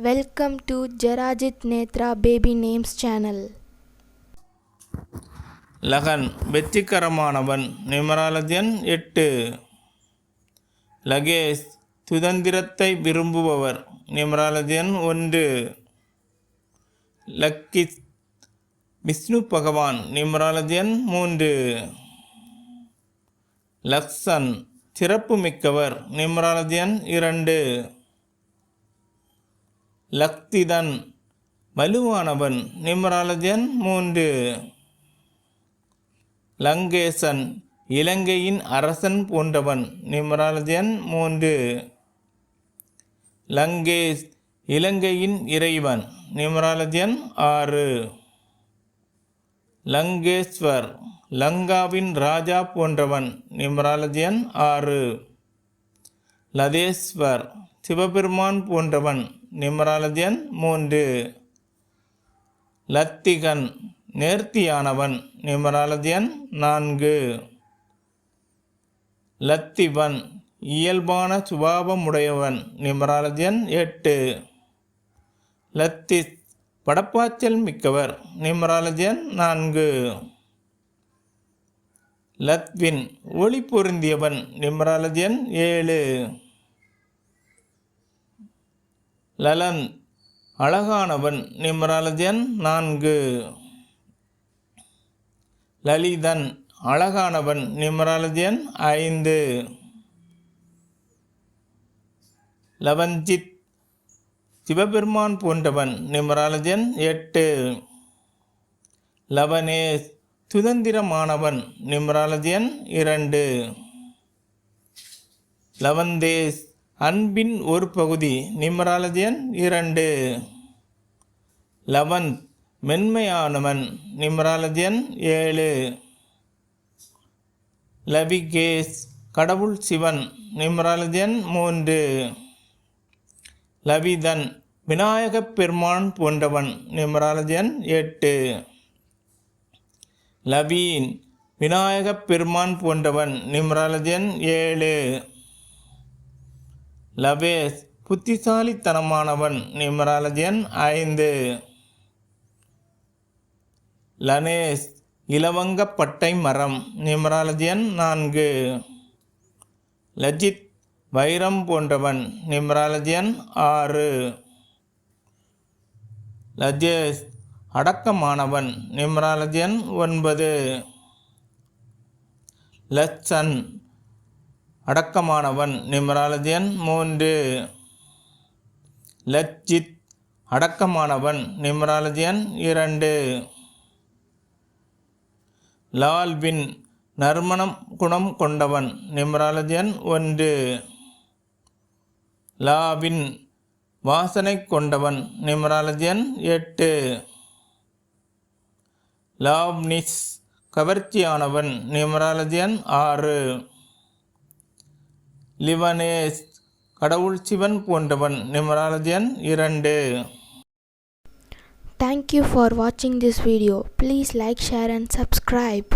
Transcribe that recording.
Welcome to Jerajith Netra baby names channel Lagan வெற்றிகரமானவன் நிமராலது எட்டு. லகேஷ் சுதந்திரத்தை விரும்புபவர் நிமராலது ஒன்று. லக்கிஸ் விஷ்ணு பகவான் நிமராலது மூன்று. லக்ஷன் சிறப்பு மிக்கவர் நிமராலது இரண்டு. லக்திதன் வலுவானவன் நிம்ராலஜன் மூன்று. லங்கேசன் இலங்கையின் அரசன் போன்றவன் நிம்ராலஜன் மூன்று. லங்கேஷ் இலங்கையின் இறைவன் நிம்ராலஜன் ஆறு. லங்கேஸ்வர் லங்காவின் ராஜா போன்றவன் நிம்ராலஜன் ஆறு. லதேஸ்வர் சிவபெருமான் போன்றவன் நிமராலஜன் மூன்று. லத்திகன் நேர்த்தியானவன் நிமராலஜன் நான்கு. லத்திவன் இயல்பான சுபாவமுடையவன் நிமராலஜன் எட்டு. லத்திஸ் படப்பாச்சல் மிக்கவர் நிமராலஜன் நான்கு. லத்வின் ஒளி பொருந்தியவன் நிமராலஜன் ஏழு. லலன் அழகானவன் நிமராலஜன் நான்கு. லலிதன் அழகானவன் நிமராலஜன் ஐந்து. லவஞ்சித் சிவபெருமான் போன்றவன் நிமராலஜன் எட்டு. லவனேஷ் சுதந்திரமானவன் நிமராலஜன் இரண்டு. லவந்தேஷ் அன்பின் ஒரு பகுதி நிமராலஜன் இரண்டு. லவந்த் மென்மையானவன் நிமராலஜன் ஏழு. லவிகேஸ் கடவுள் சிவன் நிமராலஜன் மூன்று. லவிதன் விநாயகப் பெருமான் போன்றவன் நிமராலஜன் எட்டு. லவீன் விநாயகப் பெருமான் போன்றவன் நிமராலஜன் ஏழு. லவேஸ் புத்திசாலித்தனமானவன் நிமராலஜன் ஐந்து. லனேஷ் இலவங்கப்பட்டை மரம் நிமராலஜன் நான்கு. லஜித் வைரம் போன்றவன் நிமராலஜன் ஆறு. லஜேஷ் அடக்கமானவன் நிமராலஜன் ஒன்பது. லட்சன் அடக்கமானவன். நிமராலஜன் மூன்று. லச்சித் அடக்கமானவன். நிமராலஜன் இரண்டு. லால்வின் நறுமணம் குணம் கொண்டவன். நிமராலஜன் ஒன்று. லாவின் வாசனை கொண்டவன். நிமராலஜன் எட்டு. லாவ்னிஸ் கவர்ச்சியானவன். நிமராலஜன் ஆறு. லிவனேஸ் கடவுள் சிவன் போன்றவன் நிமராலஜன் இரண்டு தேங்க்யூ ஃபார் வாட்சிங் this video please like share and subscribe